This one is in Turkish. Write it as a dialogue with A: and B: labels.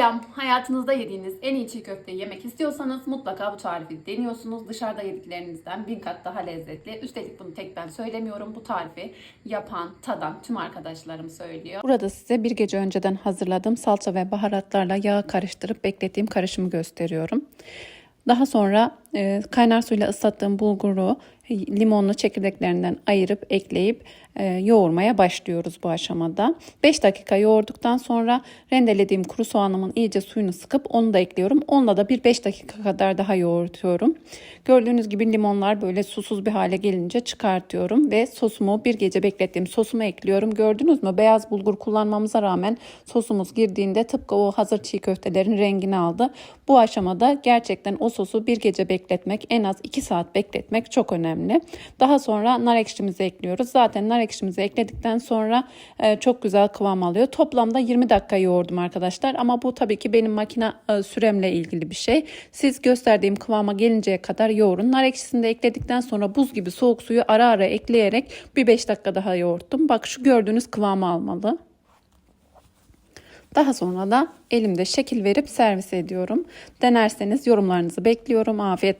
A: Selam. Hayatınızda yediğiniz en iyi çiğ köfteyi yemek istiyorsanız mutlaka bu tarifi deniyorsunuz. Dışarıda yediklerinizden bin kat daha lezzetli. Üstelik bunu tek ben söylemiyorum. Bu tarifi yapan, tadan tüm arkadaşlarım söylüyor.
B: Burada size bir gece önceden hazırladığım salça ve baharatlarla yağ karıştırıp beklettiğim karışımı gösteriyorum. Daha sonra e, kaynar suyla ıslattığım bulguru limonlu çekirdeklerinden ayırıp ekleyip e, yoğurmaya başlıyoruz bu aşamada. 5 dakika yoğurduktan sonra rendelediğim kuru soğanımın iyice suyunu sıkıp onu da ekliyorum. Onunla da bir 5 dakika kadar daha yoğurtuyorum. Gördüğünüz gibi limonlar böyle susuz bir hale gelince çıkartıyorum ve sosumu bir gece beklettiğim sosumu ekliyorum. Gördünüz mü? Beyaz bulgur kullanmamıza rağmen sosumuz girdiğinde tıpkı o hazır çiğ köftelerin rengini aldı. Bu aşamada gerçekten o sosu bir gece bekletmek, en az 2 saat bekletmek çok önemli. Daha sonra nar ekşimizi ekliyoruz. Zaten nar ekşimizi ekledikten sonra e, çok güzel kıvam alıyor. Toplamda 20 dakika yoğurdum arkadaşlar ama bu tabii ki benim makine e, süremle ilgili bir şey. Siz gösterdiğim kıvama gelinceye kadar yoğurun. Nar ekşisini de ekledikten sonra buz gibi soğuk suyu ara ara ekleyerek bir 5 dakika daha yoğurttum. Bak şu gördüğünüz kıvamı almalı. Daha sonra da elimde şekil verip servis ediyorum. Denerseniz yorumlarınızı bekliyorum. Afiyet